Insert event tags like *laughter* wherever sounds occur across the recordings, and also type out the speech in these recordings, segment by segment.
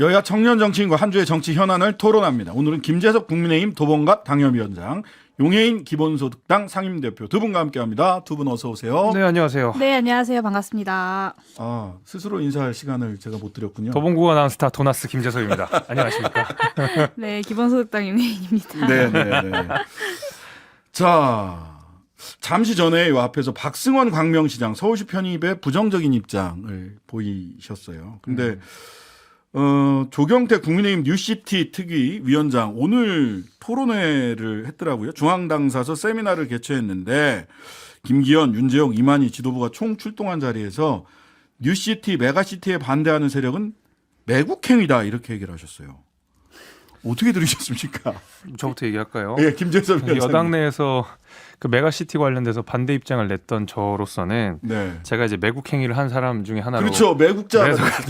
여야 청년 정치인과 한 주의 정치 현안을 토론합니다. 오늘은 김재석 국민의힘 도봉갑 당협위원장, 용해인 기본소득당 상임대표 두 분과 함께합니다. 두 분 어서 오세요. 네 안녕하세요. 네, 안녕하세요. 반갑습니다. 아 스스로 인사할 시간을 제가 못 드렸군요. 도봉구 아나운스타 도나스 김재석입니다. *laughs* 안녕하십니까? *laughs* 네, 기본소득당 윤혜인입니다. 네, 네, 네. 자, 잠시 전에 이 앞에서 박승원 광명시장 서울시 편입에 부정적인 입장을 보이셨어요. 근데 어, 조경태 국민의힘 뉴시티 특위 위원장 오늘 토론회를 했더라고요. 중앙당사서 세미나를 개최했는데 김기현, 윤재용, 이만희 지도부가 총 출동한 자리에서 뉴시티, 메가시티에 반대하는 세력은 매국행위다 이렇게 얘기를 하셨어요. 어떻게 들으셨습니까? *laughs* 저부터 얘기할까요? 예, 김재섭 위원장. 여당 내에서 그 메가시티 관련돼서 반대 입장을 냈던 저로서는 네. 제가 이제 매국 행위를 한 사람 중에 하나로 그렇죠. 매국자.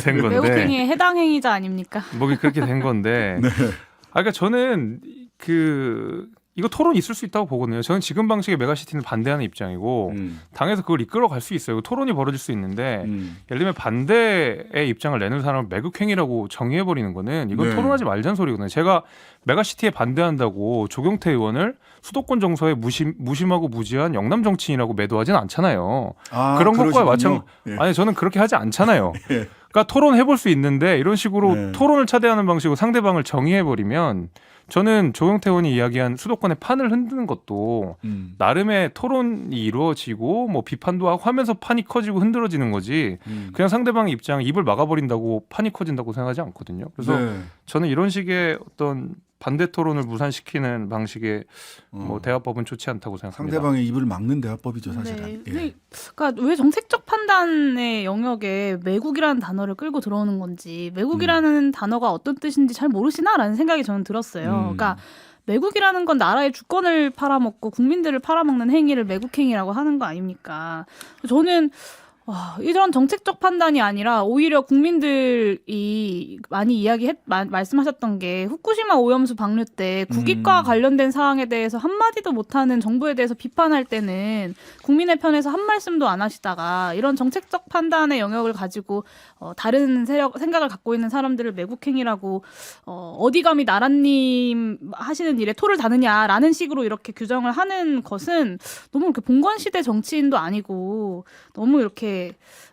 된 건데 매국 행위에 해당 행위자 아닙니까? 뭐이 그렇게 된 건데. *laughs* 네. 아 그러니까 저는 그 이거 토론 있을 수 있다고 보거든요. 저는 지금 방식의 메가시티는 반대하는 입장이고 음, 당에서 그걸 이끌어 갈 수 있어요. 토론이 벌어질 수 있는데 음. 예를 들면 반대의 입장을 내는 사람을 매국행위라고 정의해 버리는 거는 이건 네. 토론하지 말자는 소리거든요. 제가 메가시티에 반대한다고 조경태 의원을 수도권 정서에 무심 무심하고 무지한 영남 정치인이라고 매도하진 않잖아요. 아, 그런 것과 그러시군요. 마찬 예. 아니 저는 그렇게 하지 않잖아요. *laughs* 예. 그러니까 토론해 볼 수 있는데 이런 식으로 네. 토론을 차대하는 방식으로 상대방을 정의해 버리면 저는 조경태 의원이 이야기한 수도권의 판을 흔드는 것도 음, 나름의 토론이 이루어지고 뭐 비판도 하고 하면서 판이 커지고 흔들어지는 거지 음. 그냥 상대방의 입장 입을 막아버린다고 판이 커진다고 생각하지 않거든요. 그래서 네. 저는 이런 식의 어떤 반대 토론을 무산시키는 방식의 어, 뭐 대화법은 좋지 않다고 생각합니다. 상대방의 입을 막는 대화법이죠, 사실은. 네. 예. 네. 그러니까 왜 정책적 판단의 영역에 매국이라는 단어를 끌고 들어오는 건지 매국이라는 단어가 어떤 뜻인지 잘 모르시나라는 생각이 저는 들었어요. 음. 그러니까 매국이라는 건 나라의 주권을 팔아먹고 국민들을 팔아먹는 행위를 매국행위라고 하는 거 아닙니까? 저는 와, 이런 정책적 판단이 아니라 오히려 국민들이 많이 이야기 했 마- 말씀하셨던 게 후쿠시마 오염수 방류 때 국익과 음. 관련된 사항에 대해서 한 마디도 못하는 정부에 대해서 비판할 때는 국민의 편에서 한 말씀도 안 하시다가 이런 정책적 판단의 영역을 가지고 어, 다른 세력 생각을 갖고 있는 사람들을 매국행위라고 어, 어디 감히 나라님 하시는 일에 토를 다느냐라는 식으로 이렇게 규정을 하는 것은 너무 이렇게 봉건 시대 정치인도 아니고 너무 이렇게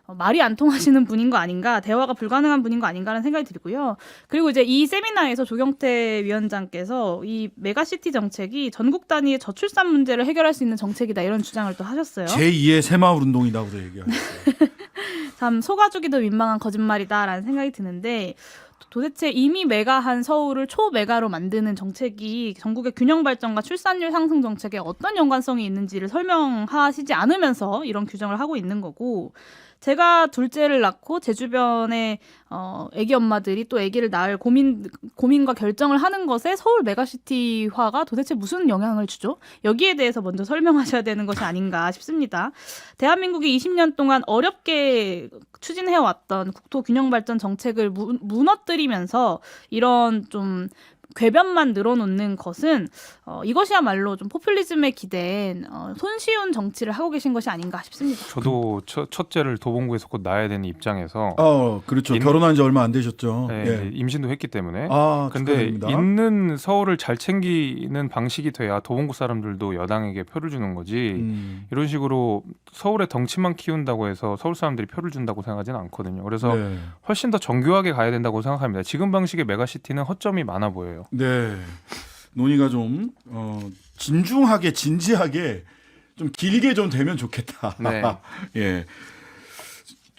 어, 말이 안 통하시는 분인 거 아닌가 대화가 불가능한 분인 거 아닌가라는 생각이 들고요. 그리고 이제 이 세미나에서 조경태 위원장께서 이 메가시티 정책이 전국 단위의 저출산 문제를 해결할 수 있는 정책이다 이런 주장을 또 하셨어요. 제2의 새마을 운동이라고도 얘기하셨어요. *laughs* 참 속아주기도 민망한 거짓말이다라는 생각이 드는데 도대체 이미 메가한 서울을 초메가로 만드는 정책이 전국의 균형 발전과 출산율 상승 정책에 어떤 연관성이 있는지를 설명하시지 않으면서 이런 규정을 하고 있는 거고 제가 둘째를 낳고 제 주변에 어 아기 엄마들이 또 아기를 낳을 고민 고민과 결정을 하는 것에 서울 메가시티화가 도대체 무슨 영향을 주죠? 여기에 대해서 먼저 설명하셔야 되는 것이 아닌가 싶습니다. 대한민국이 20년 동안 어렵게 추진해 왔던 국토 균형 발전 정책을 무, 무너뜨리면서 이런 좀 궤변만 늘어놓는 것은 어, 이것이야말로 좀 포퓰리즘에 기댄 어, 손쉬운 정치를 하고 계신 것이 아닌가 싶습니다. 저도 첫, 첫째를 도봉구에서 곧 낳아야 되는 입장에서 어, 그렇죠. 인- 결혼한 지 얼마 안 되셨죠. 네, 예. 임신도 했기 때문에 아, 근데 축하드립니다. 있는 서울을 잘 챙기는 방식이 돼야 도봉구 사람들도 여당에게 표를 주는 거지 음, 이런 식으로 서울의 덩치만 키운다고 해서 서울 사람들이 표를 준다고 생각하지는 않거든요. 그래서 네. 훨씬 더 정교하게 가야 된다고 생각합니다. 지금 방식의 메가시티는 허점이 많아 보여요. 네. 논의가 좀 어, 진중하게 진지하게 좀 길게 좀 되면 좋겠다. 네. *laughs* 예.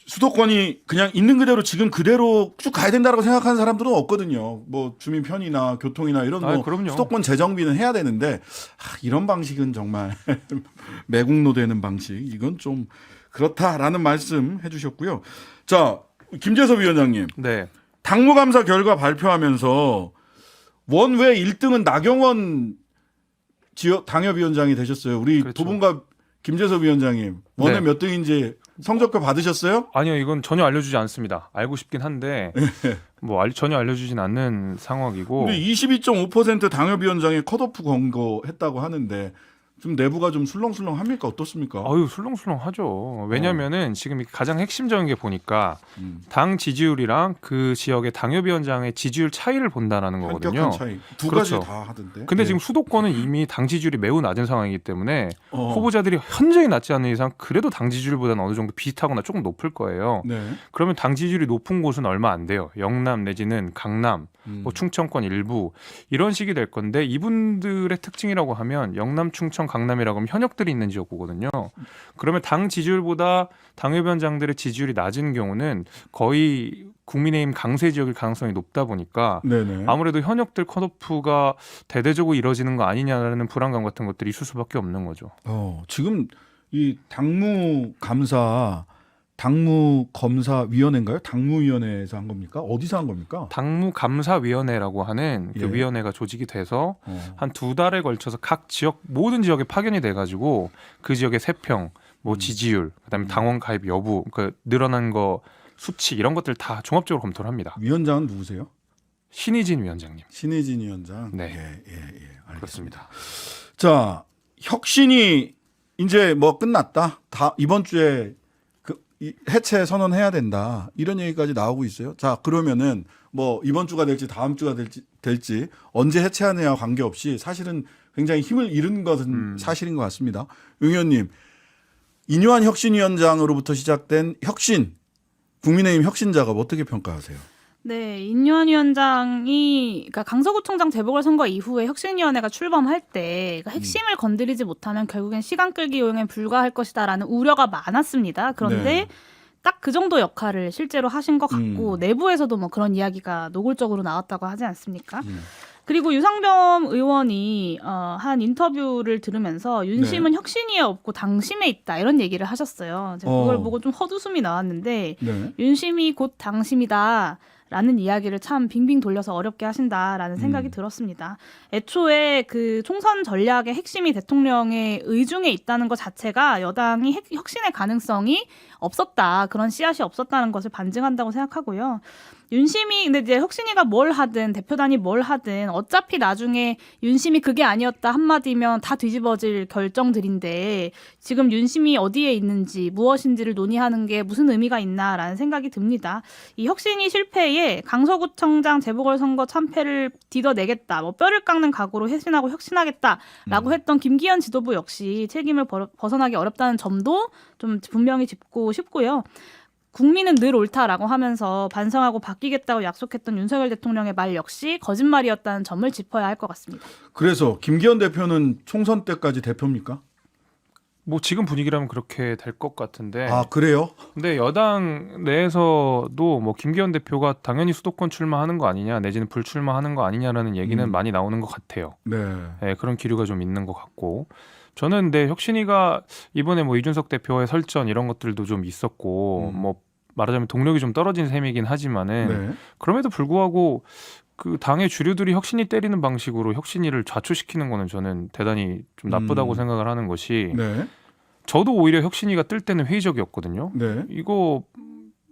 수도권이 그냥 있는 그대로 지금 그대로 쭉 가야 된다고 생각하는 사람들은 없거든요. 뭐 주민 편이나 교통이나 이런 아, 뭐 그럼요. 수도권 재정비는 해야 되는데 아, 이런 방식은 정말 *laughs* 매국노 되는 방식 이건 좀 그렇다라는 말씀 해주셨고요. 자 김재섭 위원장님 네. 당무감사 결과 발표하면서 원외 1등은 나경원 지역 당협위원장이 되셨어요. 우리 그렇죠. 도봉갑 김재섭 위원장님 원외 네. 몇 등인지 성적표 받으셨어요? 아니요, 이건 전혀 알려주지 않습니다. 알고 싶긴 한데 뭐 알- 전혀 알려주진 않는 상황이고 근데 22.5% 당협위원장이 컷오프 권고했다고 하는데 좀 내부가 좀 술렁술렁합니까? 어떻습니까? 아유 술렁술렁하죠. 왜냐면은 지금 이 가장 핵심적인 게 보니까 음. 당 지지율이랑 그 지역의 당협위원장의 지지율 차이를 본다라는 거거든요. 한격한 차이. 두 그렇죠. 가지 다 하던데. 근데 예. 지금 수도권은 이미 당 지지율이 매우 낮은 상황이기 때문에 어. 후보자들이 현저히 낮지 않는 이상 그래도 당 지지율보다는 어느 정도 비슷하거나 조금 높을 거예요. 네. 그러면 당 지지율이 높은 곳은 얼마 안 돼요. 영남 내지는 강남, 음. 뭐 충청권 일부 이런 식이 될 건데 이분들의 특징이라고 하면 영남, 충청, 강남이라고 하면 현역들이 있는 지역구거든요. 그러면 당 지지율보다 당협위원장들의 지지율이 낮은 경우는 거의 국민의힘 강세 지역일 가능성이 높다 보니까 네네. 아무래도 현역들 컷오프가 대대적으로 이뤄지는 거 아니냐라는 불안감 같은 것들이 있을 수밖에 없는 거죠. 어, 지금 이 당무 감사, 당무 검사 위원회인가요? 당무 위원회에서 한 겁니까? 어디서 한 겁니까? 당무 감사위원회라고 하는 그 예. 위원회가 조직이 돼서 어. 한 두 달에 걸쳐서 각 지역 모든 지역에 파견이 돼가지고 그 지역의 세평, 뭐 음. 지지율, 그다음에 음. 당원 가입 여부, 그 늘어난 거 수치 이런 것들 다 종합적으로 검토를 합니다. 위원장은 누구세요? 신희진 위원장님. 신혜진 위원장. 네. 예, 예, 예. 알겠습니다. 그렇습니다. 자, 혁신이 이제 뭐 끝났다. 다 이번 주에 그 이- 해체 선언해야 된다. 이런 얘기까지 나오고 있어요. 자, 그러면은 뭐 이번 주가 될지 다음 주가 될지 될지 언제 해체하느냐 관계없이 사실은 굉장히 힘을 잃은 것은 음. 사실인 것 같습니다. 용 의원님, 인유한 혁신위원장으로부터 시작된 혁신 국민의힘 혁신 작업 어떻게 평가하세요? 네, 인유한 위원장이 그러니까 강서구청장 재보궐선거 이후에 혁신위원회가 출범할 때 그러니까 핵심을 건드리지 못하면 결국엔 시간 끌기 요행에 불과할 것이다라는 우려가 많았습니다. 그런데 네. 딱 그 정도 역할을 실제로 하신 것 같고 음. 내부에서도 뭐 그런 이야기가 노골적으로 나왔다고 하지 않습니까? 음. 그리고 유상범 의원이 어, 한 인터뷰를 들으면서 윤심은 네. 혁신위에 없고 당심에 있다 이런 얘기를 하셨어요. 제가 그걸 어. 보고 좀 헛웃음이 나왔는데 네. 윤심이 곧 당심이다. 라는 이야기를 참 빙빙 돌려서 어렵게 하신다라는 생각이 음. 들었습니다. 애초에 그 총선 전략의 핵심이 대통령의 의중에 있다는 것 자체가 여당이 핵- 혁신의 가능성이 없었다. 그런 씨앗이 없었다는 것을 반증한다고 생각하고요. 윤심이 근데 이제 혁신이가 뭘 하든 대표단이 뭘 하든 어차피 나중에 윤심이 그게 아니었다 한마디면 다 뒤집어질 결정들인데 지금 윤심이 어디에 있는지 무엇인지를 논의하는 게 무슨 의미가 있나라는 생각이 듭니다. 이 혁신이 실패에 강서구청장 재보궐선거 참패를 뒤져내겠다, 뭐 뼈를 깎는 각오로 쇄신하고 혁신하겠다라고 음. 했던 김기현 지도부 역시 책임을 벌- 벗어나기 어렵다는 점도 좀 분명히 짚고 싶고요. 국민은 늘 옳다라고 하면서 반성하고 바뀌겠다고 약속했던 윤석열 대통령의 말 역시 거짓말이었다는 점을 짚어야 할 것 같습니다. 그래서 김기현 대표는 총선 때까지 대표입니까? 뭐 지금 분위기라면 그렇게 될 것 같은데. 아 그래요? 근데 여당 내에서도 뭐 김기현 대표가 당연히 수도권 출마하는 거 아니냐 내지는 불출마하는 거 아니냐라는 얘기는 음. 많이 나오는 것 같아요. 네. 예, 그런 기류가 좀 있는 것 같고 저는 근데 혁신이가 이번에 뭐 이준석 대표의 설전 이런 것들도 좀 있었고 음. 뭐 말하자면 동력이 좀 떨어진 셈이긴 하지만은 네. 그럼에도 불구하고 그 당의 주류들이 혁신이 때리는 방식으로 혁신이를 좌초시키는 거는 저는 대단히 좀 나쁘다고 음. 생각을 하는 것이 네. 저도 오히려 혁신이가 뜰 때는 회의적이었거든요. 네. 이거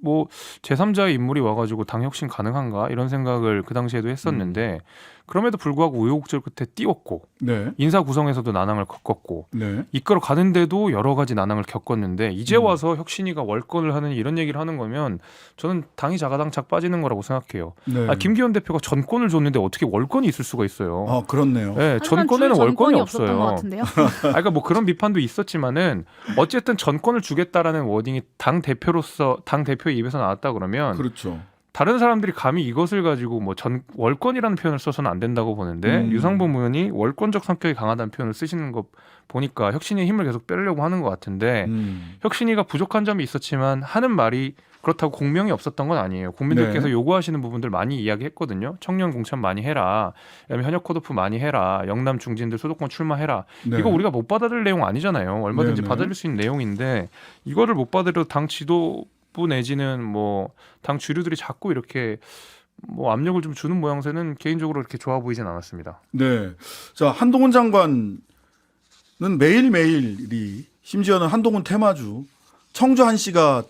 뭐 제3자의 인물이 와가지고 당 혁신 가능한가 이런 생각을 그 당시에도 했었는데 그럼에도 불구하고 우여곡절 끝에 띄웠고 네. 인사 구성에서도 난항을 겪었고 네. 이끌어 가는데도 여러 가지 난항을 겪었는데 이제 음. 와서 혁신이가 월권을 하는 이런 얘기를 하는 거면 저는 당이 자가당착 빠지는 거라고 생각해요. 네. 아, 김기현 대표가 전권을 줬는데 어떻게 월권이 있을 수가 있어요? 아 그렇네요. 네, 전권에는 줄 월권이 전권이 없었던 것 없어요. 같은데요. *laughs* 아, 그러니까 뭐 그런 비판도 있었지만은 어쨌든 전권을 주겠다라는 워딩이 당 대표로서 당 대표 의 입에서 나왔다 그러면 그렇죠. 다른 사람들이 감히 이것을 가지고 뭐 전 월권이라는 표현을 써서는 안 된다고 보는데 음. 유상범 의원이 월권적 성격이 강하다는 표현을 쓰시는 거 보니까 혁신의 힘을 계속 빼려고 하는 것 같은데 음. 혁신이가 부족한 점이 있었지만 하는 말이 그렇다고 공명이 없었던 건 아니에요. 국민들께서 네. 요구하시는 부분들 많이 이야기했거든요. 청년 공천 많이 해라. 그다음에 현역 컷오프 많이 해라. 영남 중진들 수도권 출마해라. 네. 이거 우리가 못 받아들일 내용 아니잖아요. 얼마든지 네네. 받아들일 수 있는 내용인데 이거를 못 받으려 당 지도 부 내지는 뭐 당 주류들이 자꾸 이렇게 뭐 압력을 좀 주는 모양새는 개인적으로 이렇게 좋아 보이진 않았습니다. 네. 자 한동훈 장관은 매일 매일이 심지어는 한동훈 테마주 청주 한 씨가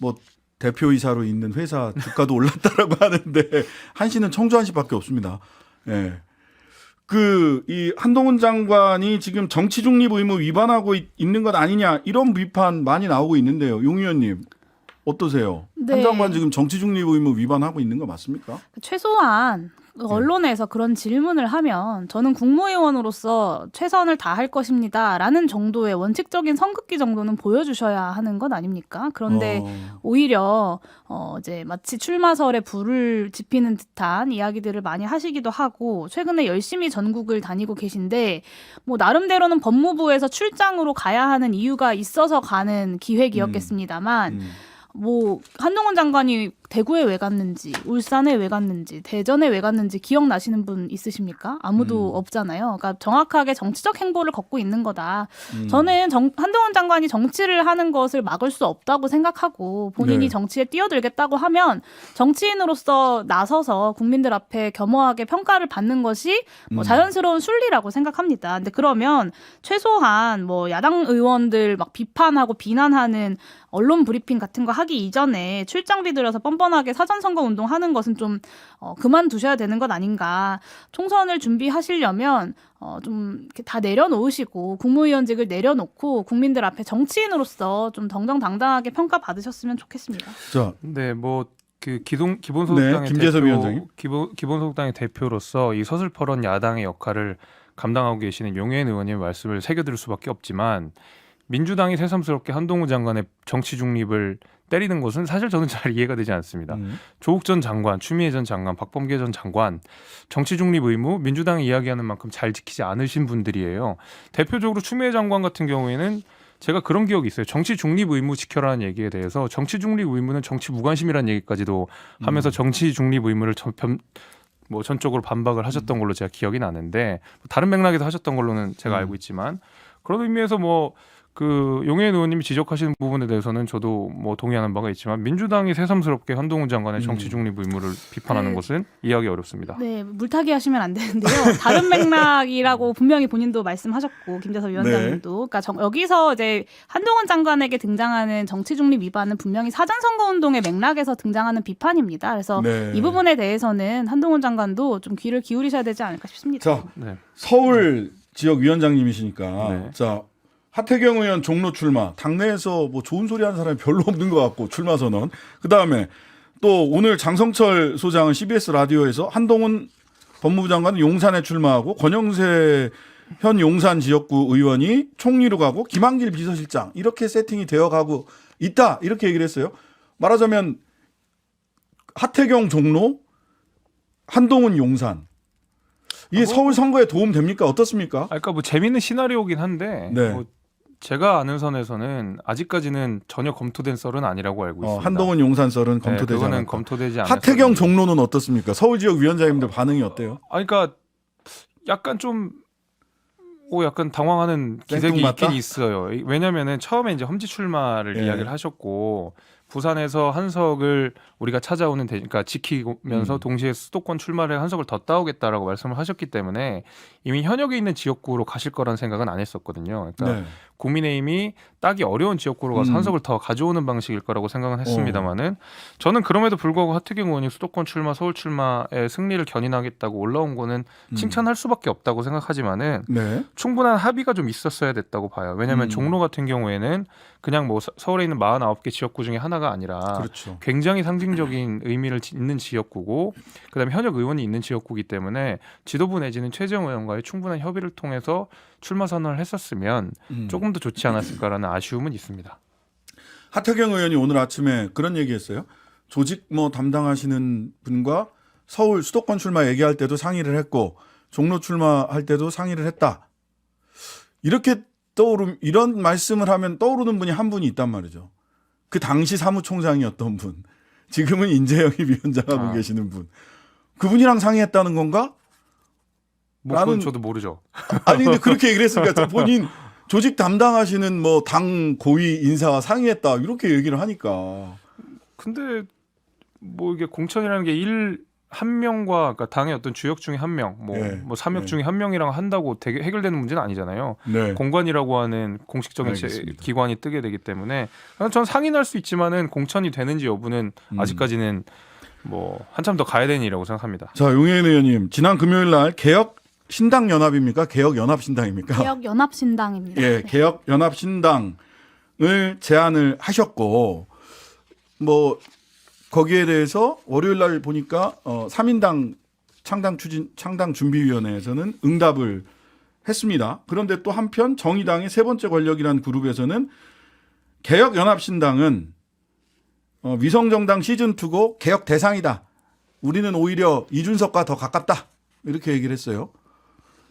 뭐 대표이사로 있는 회사 주가도 *laughs* 올랐다라고 하는데 한 씨는 청주 한 씨밖에 없습니다. 예. 그이 한동훈 장관이 지금 정치 중립 의무 위반하고 있, 는것 아니냐 이런 비판 많이 나오고 있는데요. 용 의원님 어떠세요? 한 네. 장관 지금 정치 중립 의무 위반하고 있는 거 맞습니까? 최소한 네. 언론에서 그런 질문을 하면 저는 국무위원으로서 최선을 다할 것입니다라는 정도의 원칙적인 성급기 정도는 보여주셔야 하는 것 아닙니까? 그런데 어, 오히려 어 이제 마치 출마설에 불을 지피는 듯한 이야기들을 많이 하시기도 하고 최근에 열심히 전국을 다니고 계신데 뭐 나름대로는 법무부에서 출장으로 가야 하는 이유가 있어서 가는 기획이었겠습니다만 음. 뭐 한동훈 장관이 대구에 왜 갔는지 울산에 왜 갔는지 대전에 왜 갔는지 기억나시는 분 있으십니까? 아무도 음. 없잖아요. 그러니까 정확하게 정치적 행보를 걷고 있는 거다. 음. 저는 정, 한동훈 장관이 정치를 하는 것을 막을 수 없다고 생각하고 본인이 네. 정치에 뛰어들겠다고 하면 정치인으로서 나서서 국민들 앞에 겸허하게 평가를 받는 것이 뭐 음. 자연스러운 순리라고 생각합니다. 근데 그러면 최소한 뭐 야당 의원들 막 비판하고 비난하는 언론 브리핑 같은 거 하기 이전에 출장비 들여서 뻔뻔하게 사전 선거 운동하는 것은 좀 어, 그만두셔야 되는 것 아닌가. 총선을 준비하시려면 어, 좀 다 내려놓으시고 국무위원직을 내려놓고 국민들 앞에 정치인으로서 좀 정정당당하게 평가 받으셨으면 좋겠습니다. 자, 네, 뭐 그 기동 기본소득당의 네, 김재섭 대표, 위원장님. 기본 기본소득당의 대표로서 이 서슬퍼런 야당의 역할을 감당하고 계시는 용해인 의원님의 말씀을 새겨들 수밖에 없지만 민주당이 새삼스럽게 한동훈 장관의 정치 중립을 때리는 것은 사실 저는 잘 이해가 되지 않습니다. 음. 조국 전 장관, 추미애 전 장관, 박범계 전 장관 정치 중립 의무 민주당이 이야기하는 만큼 잘 지키지 않으신 분들이에요. 대표적으로 추미애 장관 같은 경우에는 제가 그런 기억이 있어요. 정치 중립 의무 지켜라는 얘기에 대해서 정치 중립 의무는 정치 무관심이라는 얘기까지도 하면서 정치 중립 의무를 전편 뭐 전적으로 반박을 하셨던 걸로 제가 기억이 나는데 다른 맥락에서 하셨던 걸로는 제가 음. 알고 있지만 그런 의미에서 뭐 그 용해인 의원님이 지적하시는 부분에 대해서는 저도 뭐 동의하는 바가 있지만 민주당이 새삼스럽게 한동훈 장관의 정치 음. 중립 의무를 비판하는 네. 것은 이해하기 어렵습니다. 네, 물타기 하시면 안 되는데요. 다른 맥락이라고 분명히 본인도 말씀하셨고 김재섭 위원장님도, 그러니까 정- 여기서 이제 한동훈 장관에게 등장하는 정치 중립 위반은 분명히 사전 선거 운동의 맥락에서 등장하는 비판입니다. 그래서 네. 이 부분에 대해서는 한동훈 장관도 좀 귀를 기울이셔야 되지 않을까 싶습니다. 자, 네. 서울 지역 위원장님이시니까 네. 자 하태경 의원 종로 출마 당내에서 뭐 좋은 소리 하는 사람이 별로 없는 것 같고 출마 선언 그 다음에 또 오늘 장성철 소장은 CBS 라디오에서 한동훈 법무부 장관은 용산에 출마하고 권영세 현 용산 지역구 의원이 총리로 가고 김한길 비서실장 이렇게 세팅이 되어가고 있다 이렇게 얘기를 했어요. 말하자면 하태경 종로 한동훈 용산 이게 아, 뭐- 서울 선거에 도움 됩니까 어떻습니까? 아, 그러니까 뭐 재밌는 시나리오긴 한데 네. 뭐 제가 아는 선에서는 아직까지는 전혀 검토된 썰은 아니라고 알고 어, 있습니다. 한동훈 용산 썰은 네, 검토되지 그거는 않았다. 검토되지 않았어요. 하태경 종로는 어떻습니까? 서울 지역 위원장님들 반응이 어때요? 아, 그러니까 약간 좀, 오, 약간 당황하는 기색이 생뚱맞다? 있긴 있어요. 이- 왜냐면은 처음에 이제 험지 출마를 예. 이야기를 하셨고, 부산에서 한석을 우리가 찾아오는 대, 그러니까 지키면서 음. 동시에 수도권 출마를 한석을 더 따오겠다라고 말씀을 하셨기 때문에 이미 현역에 있는 지역구로 가실 거라는 생각은 안 했었거든요. 그러니까 네. 국민의힘이 따기 어려운 지역구로 가서 음. 한석을 더 가져오는 방식일 거라고 생각은 했습니다만은 저는 그럼에도 불구하고 하태경 의원이 수도권 출마, 서울 출마의 승리를 견인하겠다고 올라온 거는 음. 칭찬할 수밖에 없다고 생각하지만은 네. 충분한 합의가 좀 있었어야 됐다고 봐요. 왜냐하면 음. 종로 같은 경우에는 그냥 뭐 서- 서울에 있는 49개 지역구 중에 하나 가 아니라 그렇죠. 굉장히 상징적인 의미를 지- 있는 지역구고 그다음에 현역 의원이 있는 지역구기 때문에 지도부 내지는 최재형 의원과의 충분한 협의를 통해서 출마 선언을 했었으면 음. 조금 더 좋지 않았을까라는 아쉬움은 있습니다. 하태경 의원이 오늘 아침에 그런 얘기했어요. 조직 뭐 담당하시는 분과 서울 수도권 출마 얘기할 때도 상의를 했고 종로 출마할 때도 상의를 했다. 이렇게 떠오름 이런 말씀을 하면 떠오르는 분이 한 분이 있단 말이죠. 그 당시 사무총장이었던 분. 지금은 인재영입 위원장하고 아. 계시는 분. 그분이랑 상의했다는 건가? 뭐 나는- 저도 모르죠. *laughs* 아니 근데 그렇게 얘기를 했으니까 저 본인 *laughs* 조직 담당하시는 뭐 당 고위 인사와 상의했다 이렇게 얘기를 하니까 근데 뭐 이게 공천이라는 게 일 한 명과 그러니까 당의 어떤 주역 중에 한 명, 뭐, 네. 뭐 삼역 네. 중에 한 명이랑 한다고 되게 해결되는 문제는 아니잖아요. 네. 공관이라고 하는 공식적인 제- 알겠습니다. 기관이 뜨게 되기 때문에 전 상인할 수 있지만은 공천이 되는지 여부는 음. 아직까지는 뭐 한참 더 가야 되는 일이라고 생각합니다. 자 용혜인 의원님 지난 금요일 날 개혁 신당 연합입니까? 개혁 연합 신당입니까? 개혁 연합 신당입니다. 예, 네. 개혁 연합 신당을 제안을 하셨고 뭐 거기에 대해서 월요일 날 보니까 어 3인당 창당 추진 창당 준비위원회에서는 응답을 했습니다. 그런데 또 한편 정의당의 세 번째 권력이라는 그룹에서는 개혁 연합 신당은 어 위성정당 시즌 2고 개혁 대상이다. 우리는 오히려 이준석과 더 가깝다. 이렇게 얘기를 했어요.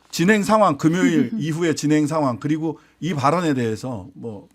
진행 상황 금요일 *laughs* 이후의 진행 상황 그리고 이 발언에 대해서 뭐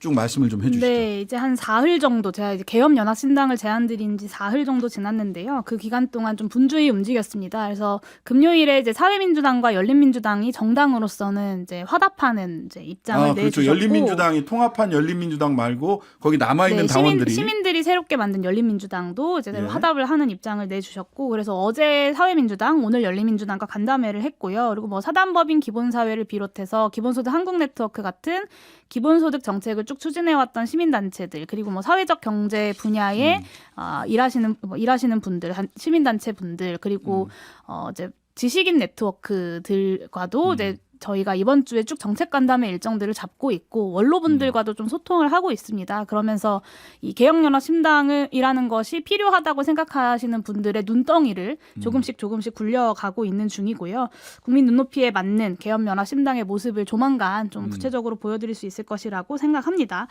쭉 말씀을 좀 해주시죠. 네, 이제 한 사흘 정도 제가 이제 개혁 연합 신당을 제안드린 지 사흘 정도 지났는데요. 그 기간 동안 좀 분주히 움직였습니다. 그래서 금요일에 이제 사회민주당과 열린민주당이 정당으로서는 이제 화답하는 이제 입장을 아, 그렇죠. 내주셨고 열린민주당이 통합한 열린민주당 말고 거기 남아 있는 네, 시민, 당원들이 시민 들이 새롭게 만든 열린민주당도 이제 예. 화답을 하는 입장을 내주셨고 그래서 어제 사회민주당 오늘 열린민주당과 간담회를 했고요. 그리고 뭐 사단법인 기본사회를 비롯해서 기본소득 한국네트워크 같은 기본소득 정책을 쭉 추진해왔던 시민단체들 그리고 뭐 사회적 경제 분야에 음. 아, 일하시는 뭐 일하시는 분들 한- 시민단체 분들 그리고 음. 어 이제 지식인 네트워크들과도 음. 이제 저희가 이번 주에 쭉 정책 간담회 일정들을 잡고 있고 원로분들과도 좀 소통을 하고 있습니다. 그러면서 이 개혁연합 신당이라는 것이 필요하다고 생각하시는 분들의 눈덩이를 음. 조금씩 조금씩 굴려가고 있는 중이고요. 국민 눈높이에 맞는 개혁연합 신당의 모습을 조만간 좀 음. 구체적으로 보여드릴 수 있을 것이라고 생각합니다.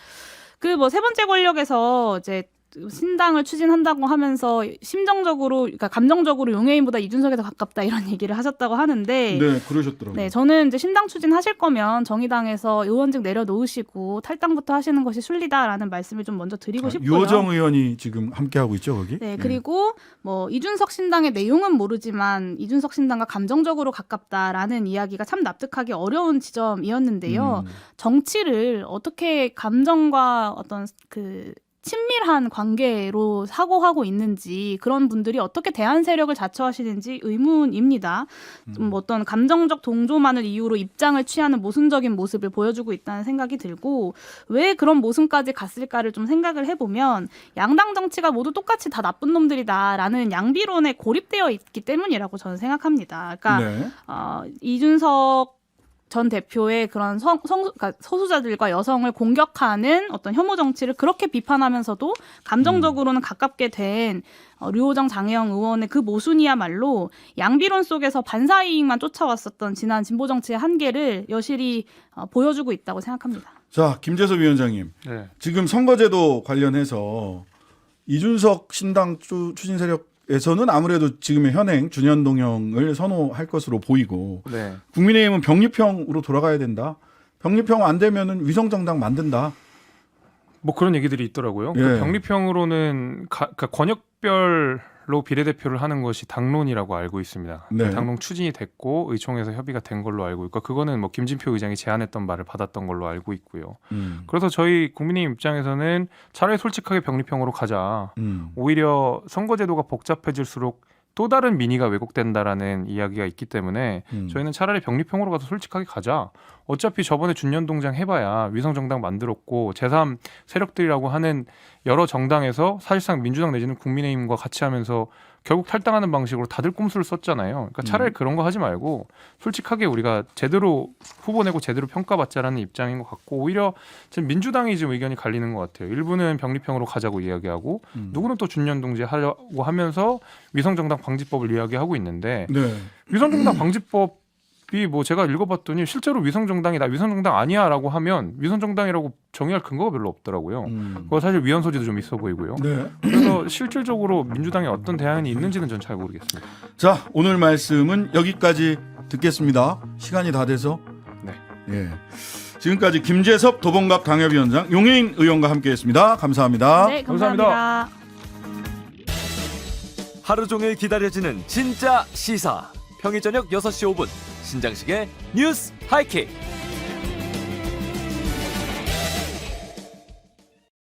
그 뭐 세 번째 권력에서 이제 신당을 추진한다고 하면서 심정적으로 그러니까 감정적으로 용해인보다 이준석에 더 가깝다 이런 *laughs* 얘기를 하셨다고 하는데 네 그러셨더라고요. 네, 저는 이제 신당 추진하실 거면 정의당에서 의원직 내려놓으시고 탈당부터 하시는 것이 순리다라는 말씀을 좀 먼저 드리고 싶고요. 유호정 의원이 지금 함께 하고 있죠 거기. 네, 예. 그리고 뭐 이준석 신당의 내용은 모르지만 이준석 신당과 감정적으로 가깝다라는 이야기가 참 납득하기 어려운 지점이었는데요. 음. 정치를 어떻게 감정과 어떤 그 친밀한 관계로 사고하고 있는지 그런 분들이 어떻게 대한 세력을 자처하시는지 의문입니다. 좀 어떤 감정적 동조만을 이유로 입장을 취하는 모순적인 모습을 보여주고 있다는 생각이 들고 왜 그런 모순까지 갔을까를 좀 생각을 해보면 양당 정치가 모두 똑같이 다 나쁜 놈들이다라는 양비론에 고립되어 있기 때문이라고 저는 생각합니다. 그러니까 네. 어, 이준석 전 대표의 그런 성, 성, 그러니까 소수자들과 여성을 공격하는 어떤 혐오 정치를 그렇게 비판하면서도 감정적으로는 가깝게 된 어, 류호정 장혜영 의원의 그 모순이야말로 양비론 속에서 반사 이익만 쫓아왔었던 지난 진보 정치의 한계를 여실히 어, 보여주고 있다고 생각합니다. 자 김재섭 위원장님 네. 지금 선거제도 관련해서 이준석 신당 추- 추진 세력 에서는 아무래도 지금의 현행 준현 동형을 선호할 것으로 보이고 네. 국민의힘은 병립형으로 돌아가야 된다. 병립형 안 되면은 위성 정당 만든다. 뭐 그런 얘기들이 있더라고요. 예. 그 병립형으로는 가, 그러니까 권역별 로 비례대표를 하는 것이 당론이라고 알고 있습니다. 네. 당론 추진이 됐고 의총에서 협의가 된 걸로 알고 있고 그거는 뭐 김진표 의장이 제안했던 말을 받았던 걸로 알고 있고요. 음. 그래서 저희 국민의힘 입장에서는 차라리 솔직하게 병립형으로 가자. 음. 오히려 선거제도가 복잡해질수록 또 다른 민의가 왜곡된다라는 이야기가 있기 때문에 음. 저희는 차라리 병립형으로 가서 솔직하게 가자. 어차피 저번에 준연동장 해봐야 위성정당 만들었고 제3 세력들이라고 하는 여러 정당에서 사실상 민주당 내지는 국민의힘과 같이 하면서 결국 탈당하는 방식으로 다들 꼼수를 썼잖아요. 그러니까 차라리 음. 그런 거 하지 말고 솔직하게 우리가 제대로 후보 내고 제대로 평가받자라는 입장인 것 같고 오히려 지금 민주당이 지금 의견이 갈리는 것 같아요. 일부는 병립형으로 가자고 이야기하고 음. 누구는 또 준연동제 하려고 하면서 위성정당 방지법을 이야기하고 있는데 네. 위성정당 방지법이 뭐 제가 읽어봤더니 실제로 위성정당이 나 위성정당 아니야라고 하면 위성정당이라고 정의할 근거가 별로 없더라고요. 음. 그거 사실 위헌 소지도 좀 있어 보이고요. 네. 그래서 실질적으로 민주당에 어떤 대안이 있는지는 전 잘 모르겠습니다. 자, 오늘 말씀은 여기까지 듣겠습니다. 시간이 다 돼서. 네. 예. 지금까지 김재섭 도봉갑 당협위원장 용해인 의원과 함께했습니다. 감사합니다. 네, 감사합니다. 감사합니다. 하루 종일 기다려지는 진짜 시사. 평일 저녁 6시 5분 신장식의 뉴스 하이킥.